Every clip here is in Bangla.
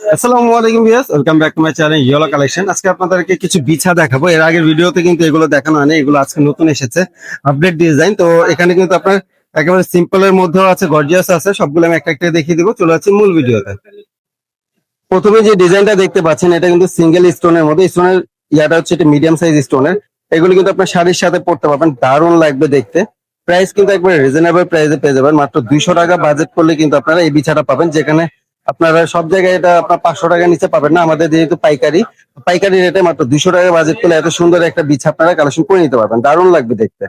আসসালামু আলাইকুম ভিউয়ার্স, ওয়েলকাম কালেকশন আজকে আপনাদেরকে তো এখানে কিন্তু আপনার প্রথমে যে ডিজাইনটা দেখতে পাচ্ছেন, এটা কিন্তু সিঙ্গেল স্টোনের মধ্যে স্টোনের ইয়াটা হচ্ছে মিডিয়াম সাইজ স্টোনের এগুলো কিন্তু আপনার শাড়ির সাথে পড়তে পারবেন, দারুণ লাগবে দেখতে। প্রাইস কিন্তু একবারে রিজনেবল প্রাইসে পেয়ে যাবেন, মাত্র দুইশো টাকা বাজেট করলে কিন্তু আপনারা এই বিছাটা পাবেন, যেখানে আপনারা সব জায়গায় এটা আপনার পাঁচশো টাকার নিচে পাবেন না। আমাদের যেহেতু পাইকারি পাইকারি রেটে মাত্র দুইশো টাকা বাজেট করলে এত সুন্দর একটা বিছা আপনারা কালেকশন করে নিতে পারবেন। দারুণ লাগবে দেখতে।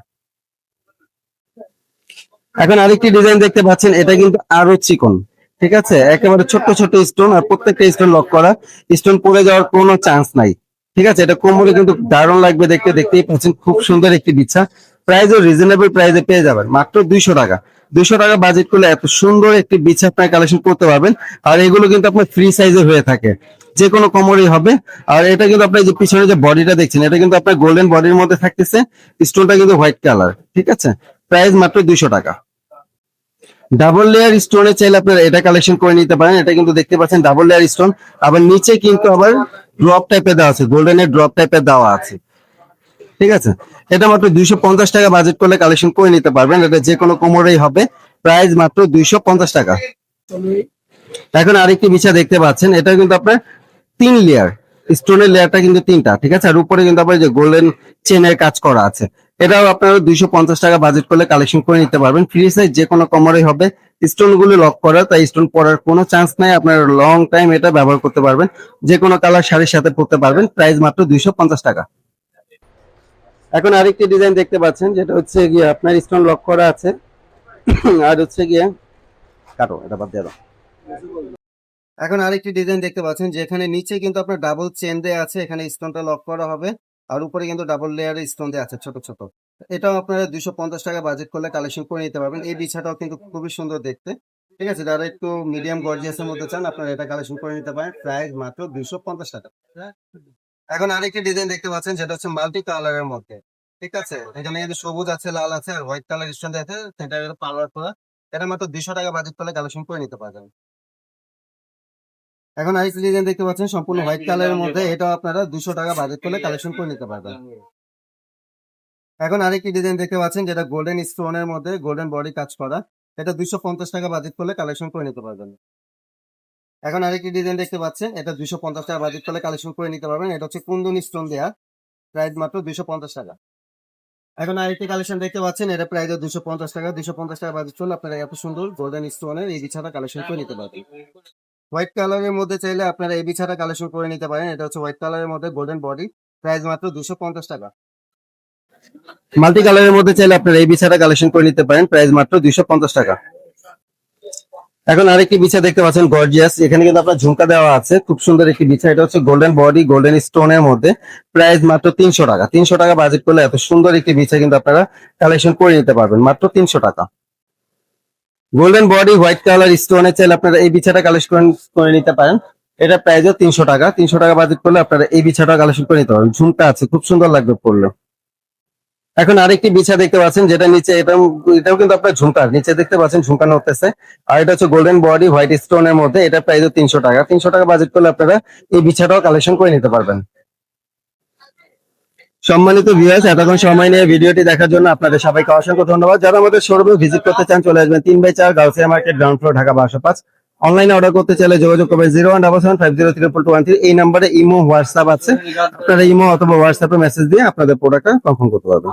এখন আরেকটি ডিজাইন দেখতে পাচ্ছেন, এটা কিন্তু আরও চিকন, ঠিক আছে? একেবারে ছোট্ট ছোট্ট স্টোন আর প্রত্যেকটা স্টোন লক করা। স্টোন পড়ে যাওয়ার কোনো চান্স নাই, ঠিক আছে? এটা কোমরে কিন্তু দারুণ লাগবে দেখতে। দেখতেই পাচ্ছেন খুব সুন্দর একটি বিছা প্রাইসও রিজনেবল প্রাইসে পেয়ে যাবেন, মাত্র দুইশো টাকা। দুইশো টাকা বাজেট করলে এত সুন্দর একটি বিছা আপনার কালেকশন করতে পারবেন। আর এগুলো কিন্তু আপনার ফ্রি সাইজে হয়ে থাকে। যে কোনো কোমরেই হবে। আর এটা কিন্তু আপনার যে পিছনে যে বডিটা দেখছেন, এটা কিন্তু আপনার গোল্ডেন বডির মধ্যে থাকতেছে। স্টোনটা কিন্তু হোয়াইট কালার ঠিক আছে? প্রাইস মাত্র দুইশো টাকা। ডাবল লেয়ার স্টোনে চাইলে আপনারা এটা কালেকশন করে নিতে পারেন। এটা কিন্তু দেখতে পাচ্ছেন ডাবল লেয়ার স্টোন আবার নিচে কিন্তু আবার ড্রপ টাইপের দেওয়া আছে। গোল্ডেনের ড্রপ টাইপের দেওয়া আছে। ঠিক আছে? এটা মাত্র দুইশো পঞ্চাশ টাকা বাজেট করলে কালেকশন করে নিতে পারবেন। এটা যে কোনো কোমরেই হবে। প্রাইস মাত্র দুইশো পঞ্চাশ টাকা। এখন আরেকটি বিছা দেখতে পাচ্ছেন এটা কিন্তু আপনার তিন লেয়ার স্টোনের লেয়ারটা কিন্তু তিনটা, ঠিক আছে? আর উপরে কিন্তু আপনার যে গোল্ডেন চেনের কাজ করা আছে। এটাও আপনারা দুইশো পঞ্চাশ টাকা বাজেট করলে কালেকশন করে নিতে পারবেন। ফ্রি সাইজ যে কোনো কমরেই হবে। স্টোনগুলো লক করা, তাই স্টোন পরার কোনো চান্স নাই। আপনার লং টাইম এটা ব্যবহার করতে পারবেন। যে কোনো কালার শাড়ির সাথে পরতে পারবেন। প্রাইস মাত্র দুইশো পঞ্চাশ টাকা। এখন আরেকটি ডিজাইন দেখতে পাচ্ছেন, যেটা হচ্ছে গিয়ে আপনার স্টোন লক করা আছে। আর হচ্ছে গিয়ে, কাটো, এটা বাদ দিয়ে এখন আরেকটি ডিজাইন দেখতে পাচ্ছেন, যেখানে নিচে কিন্তু আপনার ডাবল চেন দেয়া আছে, এখানে স্টোনটা লক করা হবে। আর উপরে কিন্তু ডাবল লেয়ারের স্টোন দেওয়া আছে, ছোট ছোট। এটাও আপনারা দুইশো পঞ্চাশ টাকা বাজেট করলে কালেকশন করে নিতে পারবেন। এই বিছাটাও কিন্তু খুবই সুন্দর দেখতে। ঠিক আছে, যারা একটু মিডিয়াম গর্জিয়াসের মধ্যে চান, আপনারা এটা কালেকশন করে নিতে পারেন। প্রাইস মাত্র দুইশো পঞ্চাশ টাকা। এখন আরেকটি ডিজাইন দেখতে পাচ্ছেন যেটা হচ্ছে মাল্টি কালারের মধ্যে। ঠিক আছে? এখানে কিন্তু সবুজ আছে লাল আছে আর হোয়াইট কালার স্টোন আছে। সেটা পার্লার করা এটা মাত্র দুইশো টাকা বাজেট করলে কালেকশন করে নিতে পারবেন। এখন আরেকটি ডিজাইন দেখতে পাচ্ছেন সম্পূর্ণ হোয়াইট কালারের মধ্যে। এটাও আপনারা দুশো টাকা বাজেট করলে কালেকশন করে নিতে পারবেন। এখন আরেকটি ডিজাইন দেখতে পাচ্ছেন যেটা গোল্ডেন স্টোনের মধ্যে গোল্ডেন বডি কাজ করা। এটা দুশো পঞ্চাশ টাকা বাজেট করলে কালেকশন করে নিতে পারবেন। এখন আরেকটি ডিজাইন দেখতে পাচ্ছেন। এটা দুশো পঞ্চাশ টাকা বাজেট করলে কালেকশন করে নিতে পারবেন। এটা হচ্ছে কুন্দন স্টোন দেয়া। প্রাইস মাত্র দুশো পঞ্চাশ টাকা। এখন আরেকটি কালেকশন দেখতে পাচ্ছেন। এটা প্রাইস দুশো পঞ্চাশ টাকা। দুশো পঞ্চাশ টাকা বাজেট করলে আপনারা এত সুন্দর গোল্ডেন স্টোনের এই বিছাটা কালেকশন করে নিতে পারবেন। হোয়াইট কালারের মধ্যে চাইলে আপনারা এই বিছাটা কালেকশন করে নিতে পারেন। এটা হচ্ছে হোয়াইট কালারের মধ্যে গোল্ডেন বডি প্রাইস মাত্র দুশো পঞ্চাশ টাকা। মাল্টি কালারের মধ্যে চাইলে আপনারা এই বিছাটা কালেকশন করে নিতে পারেন। প্রাইস মাত্র দুইশো পঞ্চাশ টাকা। এখন আরেকটি বিছা দেখতে পাচ্ছেন গর্জিয়াস এখানে কিন্তু আপনার ঝুমকা দেওয়া আছে, খুব সুন্দর একটি বিছা। এটা হচ্ছে গোল্ডেন বডি গোল্ডেন স্টোন এর মধ্যে। প্রাইস মাত্র তিনশো টাকা। তিনশো টাকা বাজেট করলে এত সুন্দর একটি বিছা কিন্তু আপনারা কালেকশন করে নিতে পারবেন। মাত্র তিনশো টাকা। গোল্ডেন বডি হোয়াইট কালার স্টোনের চাইলে আপনারা এই বিছাটা কালেকশন করে নিতে পারেন। এটা প্রাইসও তিনশো টাকা। তিনশো টাকা বাজেট করলে আপনারা এই বিছাটা কালেকশন করে নিতে পারেন ঝুমকা আছে, খুব সুন্দর লাগবে পড়লে এখন আরেকটি বিছা দেখতে পাচ্ছেন, যেটা নিচে এটাও কিন্তু আপনার ঝুমকার নিচে দেখতে পাচ্ছেন ঝুমকানো হতেছে আর এটা হচ্ছে গোল্ডেন বডি হোয়াইট স্টোনের মধ্যে, এটা প্রাইস তিনশো টাকা। তিনশো টাকা বাজেট করলে আপনারা এই বিছাটাও কালেকশন করে নিতে পারবেন। সম্মানিত ভিউয়ার্স এতক্ষণ সময় নিয়ে ভিডিওটি দেখার জন্য আপনাদের সবাইকে অসংখ্য ধন্যবাদ। যারা আমাদের শোরুমে ভিজিট করতে চান, চলে আসবেন তিন বাই চার Gausia market ground floor Dhaka বারোশো পাঁচ অনলাইনে অর্ডার করতে চাইলে যোগাযোগ করবেন zero one double seven five zero two one three. এই নাম্বারে ইমো, হোয়াটসঅ্যাপ আছে। আপনারা ইমো অথবা হোয়াটসঅ্যাপে মেসেজ দিয়ে আপনাদের প্রোডাক্টটা কনফার্ম করতে পারবেন।